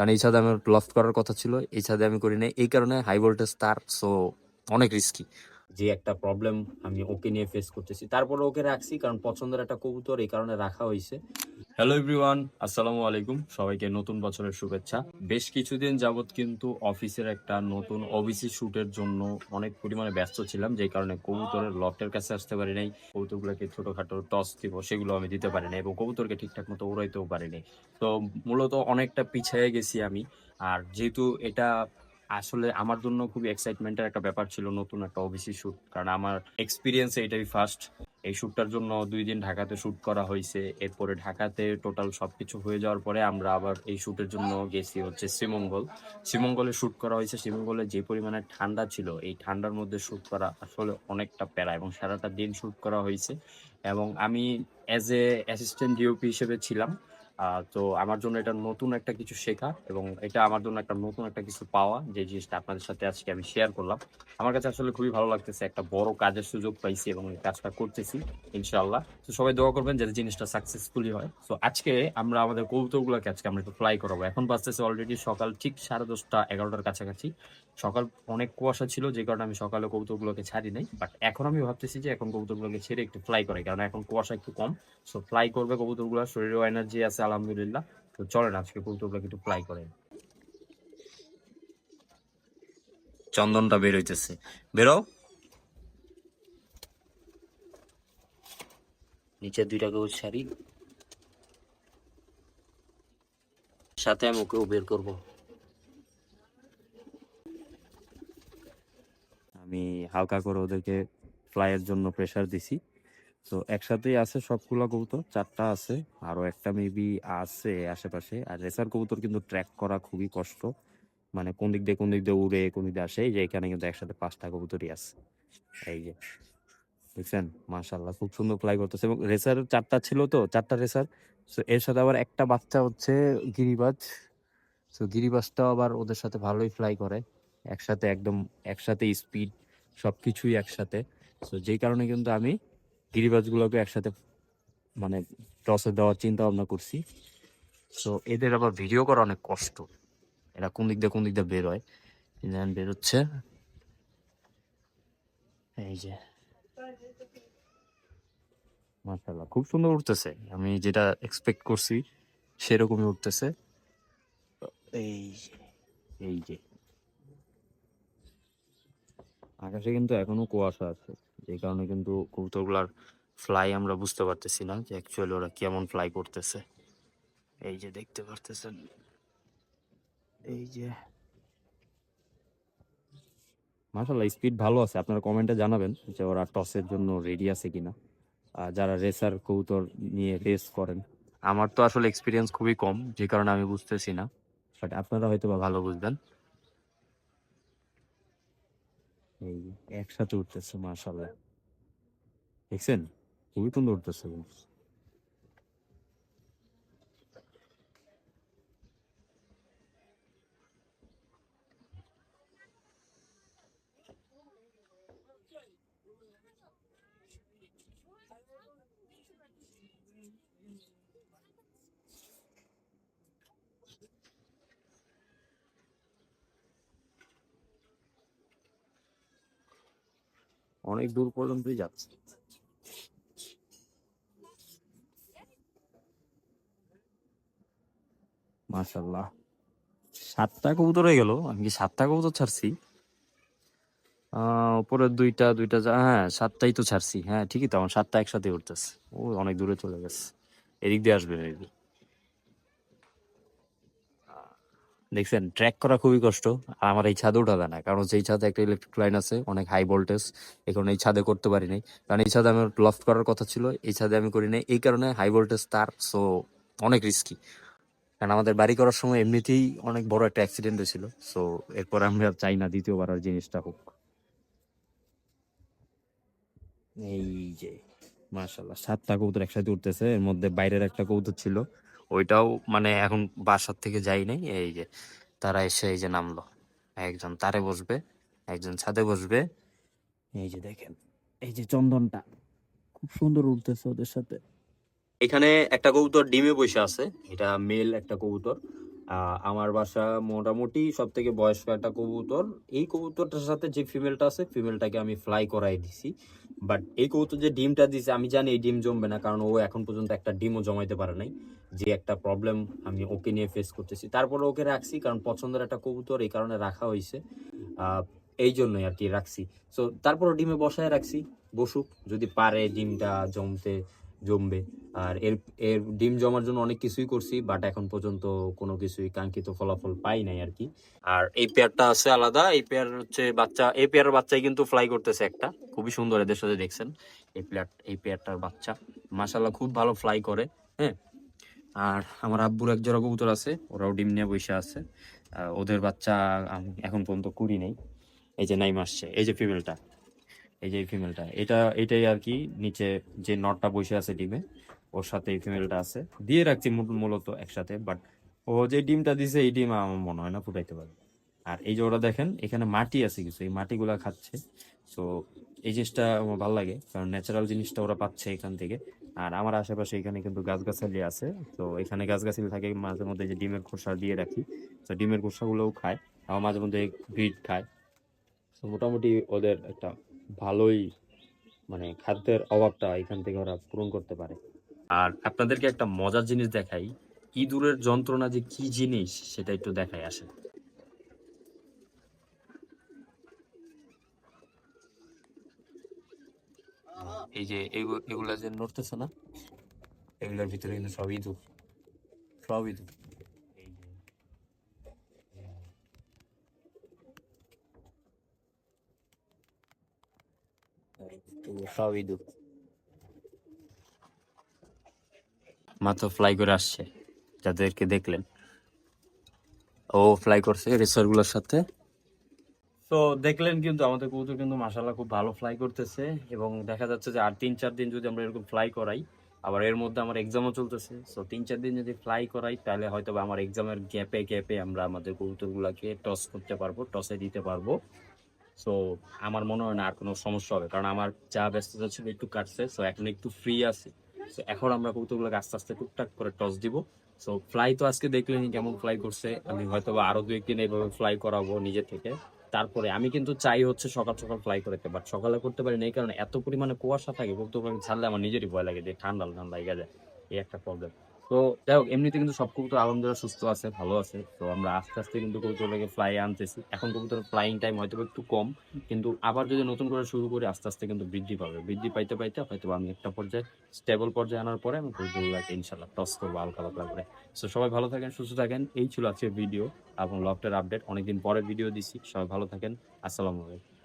কারণ এই ছাদে আমার লফ করার কথা ছিল, এই ছাদে আমি করি নাই। এই কারণে হাই ভোল্টেজ তার সো অনেক রিস্কি যে একটা প্রবলেম আমি ওকে নিয়ে ফেস করতেছি। তারপরে ওকে রাখছি কারণ পছন্দের একটা কবুতর এই কারণে রাখা হয়েছে। হ্যালো এভরিওয়ান আসসালামু আলাইকুম। সবাইকে নতুন বছরের শুভেচ্ছা। বেশ কিছুদিন যাবত কিন্তু অফিসের একটা নতুন ওবিসি শ্যুটের জন্য অনেক পরিমাণে ব্যস্ত ছিলাম, যেই কারণে কবুতরের লফটের কাছে আসতে পারি নাই। কবুতরগুলোকে ছোটোখাটো টস দিব, সেগুলো আমি দিতে পারি নাই এবং কবুতরকে ঠিকঠাক মতো উড়াইতেও পারি নাই। তো মূলত অনেকটা পিছিয়ে গেছি আমি। আর যেহেতু এটা আসলে আমার জন্য খুবই এক্সাইটমেন্টের একটা ব্যাপার ছিল নতুন একটা ওবিসি শুট কারণ আমার এক্সপিরিয়েন্স এটাই ফার্স্ট এই শ্যুটটার জন্য দুই দিন ঢাকাতে শ্যুট করা হয়েছে। এরপরে ঢাকাতে টোটাল সবকিছু হয়ে যাওয়ার পরে আমরা আবার এই শ্যুটের জন্য গেছি হচ্ছে শ্রীমঙ্গল। শ্রীমঙ্গলে শ্যুট করা হয়েছে। শ্রীমঙ্গলে যে পরিমাণে ঠান্ডা ছিল, এই ঠান্ডার মধ্যে শ্যুট করা আসলে অনেকটা প্যারা এবং সারাটা দিন শ্যুট করা হয়েছে। এবং আমি অ্যাজ এ অ্যাসিস্ট্যান্ট ডিওপি হিসেবে ছিলাম। তো আমার জন্য এটা নতুন একটা কিছু শেখা এবং এটা আমার জন্য একটা নতুন একটা কিছু পাওয়া যে জিনিসটা আপনাদের সাথে আজকে আমি শেয়ার করলাম। আমার কাছে আসলে খুবই ভালো লাগতেছে একটা বড় কাজের সুযোগ পাইছি এবং এই কাজটা করতেছি, ইনশাআল্লাহ। তো সবাই দোয়া করবেন যাতে জিনিসটা সাকসেসফুলি হয়। তো আজকে আমরা আমাদের কবুতরগুলোকে আজকে আমরা একটু ফ্লাই করাবো। এখন বাজতেছে অলরেডি সকাল ঠিক সাড়ে দশটা এগারোটার কাছাকাছি। সকাল অনেক কুয়াশা ছিল যে কারণে আমি সকালে কবুতরগুলোকে ছাড়ি নাই। বাট এখন আমি ভাবতেছি যে এখন কবুতরগুলোকে ছেড়ে একটু ফ্লাই করে কারণ এখন কুয়াশা একটু কম। সো ফ্লাই করবে কবুতরগুলো, শরীরেও এনার্জি আছে আলহামদুলিল্লাহ। তো চলেন, আজকে কবুতরগুলোকে একটু ফ্লাই করে চন্দনটা বের হইতেছে। বেরো। নিচে দুইটা কাগজ শাড়ি। সাথে আমি ওকেও বের করব। আমি হালকা করে ওদেরকে ফ্লাইয়ের জন্য প্রেসার দিছি। তো একসাথেই আছে সবগুলো কবুতর, চারটা আছে আরও একটা মেবি আছে আশেপাশে। আর রেসার কবুতর কিন্তু ট্র্যাক করা খুবই কষ্ট। মানে কোন দিক দিয়ে কোন দিক দিয়ে উড়ে, কোন দিক দিয়ে আসে, এই যে এখানে কিন্তু একসাথে পাঁচটা কবুতরই আছে। এই যে, দেখছেন? মাশাল্লাহ খুব সুন্দর ফ্লাই করতেছে। এবং রেসার চারটা ছিল তো, চারটা রেসার। তো এর সাথে আবার একটা বাচ্চা হচ্ছে গিরিবাজ। সো গিরিবাজটাও আবার ওদের সাথে ভালোই ফ্লাই করে। একসাথে একদম, একসাথে স্পিড সব কিছুই একসাথে। তো যেই কারণে কিন্তু আমি গিরিবাজগুলোকে একসাথে মানে টসে দেওয়ার চিন্তা ভাবনা করছি। সো এদের আবার ভিডিও করা অনেক কষ্ট। এরা কোন দিক দিয়ে কোন দিক দিয়ে বের দেখেন বেরোচ্ছে। এই যে। মাশাল্লাহ খুব সুন্দর উঠতেছে। আমি যেটা এক্সপেক্ট করছি, সেরকমই উঠতেছে। এই এই যে। আকাশে কিন্তু এখনও কুয়াশা আছে। যে কারণে কিন্তু কবুতরগুলার ফ্লাই আমরা বুঝতে পারতেছি না যে অ্যাকচুয়ালি ওরা কেমন ফ্লাই করতেছে। এই যে দেখতে পারতেছেন। এই যে। মাশাল্লাহ স্পিড ভালো আছে। আপনারা কমেন্টে জানাবেন যে ওরা টসের জন্য রেডি আছে কিনা। আর যারা রেসার কবুতর নিয়ে রেস করেন। আমার তো আসলে এক্সপিরিয়েন্স খুবই কম যে কারণে আমি বুঝতেছি না। বাট আপনারা হয়তো বা ভালো বুঝবেন। এই একসাথে উঠতেছে মাশাল্লাহ দেখছেন? খুবই সুন্দর উঠতেছে অনেক দূর পর্যন্তই যাচ্ছে। মাশাল্লাহ সাতটা কবুতর হয়ে গেল, আমি কি সাতটা কবুতর ছাড়ছি? উপরের দুইটা দুইটা হ্যাঁ সাতটাই তো ছাড়ছি। হ্যাঁ ঠিকই তো, আমার সাতটা একসাথে উঠতেছে। ও, অনেক দূরে চলে গেছে। এদিক দিয়ে আসবে মেবি দেখছেন ট্র্যাক করা খুবই কষ্ট, আর আমার এই ছাদে উঠা যায় না, কারণ এই ছাদে একটা ইলেকট্রিক লাইন আছে, অনেক হাই ভোল্টেজ এখন এই ছাদে করতে পারি নাই। কারণ এই ছাদে আমার লফট করার কথা ছিল, এই ছাদে আমি করি নাই, এই কারণে হাই ভোল্টেজ তার সো অনেক রিস্কি কারণ আমাদের বাড়ি করার সময় এমনিতেই অনেক বড় একটা অ্যাক্সিডেন্ট হয়েছিল সো এরপর আমি আর চাই না দ্বিতীয়বার আর জিনিসটা হোক। এই যে মাশাল্লাহ সাতটা কবুতর একসাথে উঠতেছে, এর মধ্যে বাইরের একটা কবুতর ছিল ওইটাও মানে এখন বাসার থেকে যাই নাই, এই যে তারা এসে এই যে নামলো। একজন তারে বসবে, একজন ছাদে বসবে। এই যে দেখেন, এই যে চন্দনটা, খুব সুন্দর উঠতেছে ওদের সাথে। এখানে একটা কবুতর ডিমে বসে আছে, এটা মেল একটা কবুতর। আমার বাসা মোটামুটি সব থেকে বয়স্ক একটা কবুতর। এই কবুতরটার সাথে যে ফিমেলটা আছে ফিমেলটাকে আমি ফ্লাই করাই দিছি। বাট এই কবুতর যে ডিমটা দিছে, আমি জানি এই ডিম জমবে না, কারণ ও এখন পর্যন্ত একটা ডিমও জমাইতে পারে নাই। যে একটা প্রবলেম আমি ওকে নিয়ে ফেস করতেছি। তারপরে ওকে রাখছি, কারণ পছন্দের একটা কবুতর, এই কারণে রাখা হয়েছে এই জন্যই আর কি রাখছি। সো তারপরে ডিমে বসায় রাখছি। বসুক, যদি পারে ডিমটা জমতে জমবে। আর এর এর ডিম জমার জন্য অনেক কিছুই করছি বাট এখন পর্যন্ত কোনো কিছুই কাঙ্ক্ষিত ফলাফল পাই নাই আর কি আর এই পেয়ারটা আছে আলাদা, এই পেয়ার হচ্ছে বাচ্চা, এই পেয়ারের বাচ্চাই কিন্তু ফ্লাই করতেছে একটা। খুবই সুন্দর এদের সাথে দেখছেন, এই পেয়ার এই পেয়ারটার বাচ্চা। মাশাল্লাহ খুব ভালো ফ্লাই করে হ্যাঁ। আর আমার আব্বুর এক জোড়া কবুতর আছে, ওরাও ডিম নিয়ে বসে আছে। ওদের বাচ্চা এখন পর্যন্ত করি নেই। এই যে নাইম আসছে, এই যে ফিমেলটা এই যে ফিমেলটা এটা, এটাই আর কি নিচে যে নটটা বসে আছে ডিমে, ওর সাথে এই ফিমেলটা আছে। দিয়ে রাখছি মূলত একসাথে বাট ও যে ডিমটা দিছে, এই ডিম আমার মনে হয় না ফুটাইতে পারবে আর এই যে ওরা দেখেন, এখানে মাটি আছে কিছু, এই মাটিগুলা খাচ্ছে। সো এই জিনিসটা আমার ভালো লাগে, কারণ ন্যাচারাল জিনিসটা ওরা পাচ্ছে এখান থেকে। আর আমার আশেপাশে এখানে কিন্তু গাছগাছালি আছে, তো এখানে গাছগাছালি থাকে, মাঝে মধ্যে যে ডিমের খোসা দিয়ে রাখি। তো ডিমের খোসাগুলোও খায়, আবার মাঝে মধ্যে গ্রিড খায়। তো মোটামুটি ওদের একটা ভালোই মানে খাদ্যের অভাবটা এখান থেকে ওরা পূরণ করতে পারে। আর আপনাদেরকে একটা মজার জিনিস দেখাই, ইঁদুরের যন্ত্রণা যে কি জিনিস সেটা একটু দেখাই আসে এই যে এগু- এগুলা যে নড়তেছে না, এগুলোর ভিতরে কিন্তু সব ইঁদুর সব ইঁদুর এই যে এগুলো সব ইঁদুর মাত্র ফ্লাই করে আসছে যাদেরকে দেখলেন। ও ফ্লাই করছে রেসারগুলোর সাথে। তো দেখলেন কিন্তু আমাদের কবুতর কিন্তু মাসাল্লাহ খুব ভালো ফ্লাই করতেছে এবং দেখা যাচ্ছে যে আর তিন চার দিন যদি আমরা এরকম ফ্লাই করাই আবার এর মধ্যে আমার এক্সামও চলতেছে। সো তিন চার দিন যদি ফ্লাই করাই তাহলে হয়তো বা আমার এক্সামের গ্যাপে গ্যাপে আমরা আমাদের কবুতরগুলোকে টস করতে পারব টসে দিতে পারব। সো আমার মনে হয় না আর কোনো সমস্যা হবে। কারণ আমার যা ব্যস্ততা ছিল একটু কাটছে সো এখন একটু ফ্রি আছি। সো এখন আমরা কবুতরগুলোকে আস্তে আস্তে টুকটাক করে টস দিব। সো ফ্লাই তো আজকে দেখলেনি কেমন ফ্লাই করছে। আমি হয়তো আরও দু একদিন এইভাবে ফ্লাই করাবো নিজে থেকে। তারপরে আমি কিন্তু চাই হচ্ছে সকাল সকাল ফ্লাই করতে বাট সকালে করতে পারি না এই কারণে এত পরিমাণে কুয়াশা থাকে, কবুতরগুলোকে ছাড়লে আমার নিজেরই ভয় লাগে যে ঠান্ডা ঠান্ডা লেগে যায়। এই একটা প্রবলেম তো যাই হোক, এমনিতে কিন্তু সব কবুতর আলহামদুলিল্লাহ সুস্থ আছে, ভালো আছে। তো আমরা আস্তে আস্তে কিন্তু কবুতরগুলোকে ফ্লাই আনতেছি। এখন কবুতর ফ্লাইং টাইম হয়তো একটু কম, কিন্তু আবার যদি নতুন করে শুরু করি, আস্তে আস্তে কিন্তু বৃদ্ধি পাবে। বৃদ্ধি পাইতে পাইতে হয়তো আমি একটা পর্যায়ে স্টেবল পর্যায়ে আনার পরে আমি কবুতরগুলোকে ইনশাল্লাহ টস করব হালকা পাতলা করে। সো সবাই ভালো থাকেন, সুস্থ থাকেন। এই ছিল আজকের ভিডিও এবং লফটের আপডেট অনেকদিন পরে ভিডিও দিছি। সবাই ভালো থাকেন। আসসালামু আলাইকুম।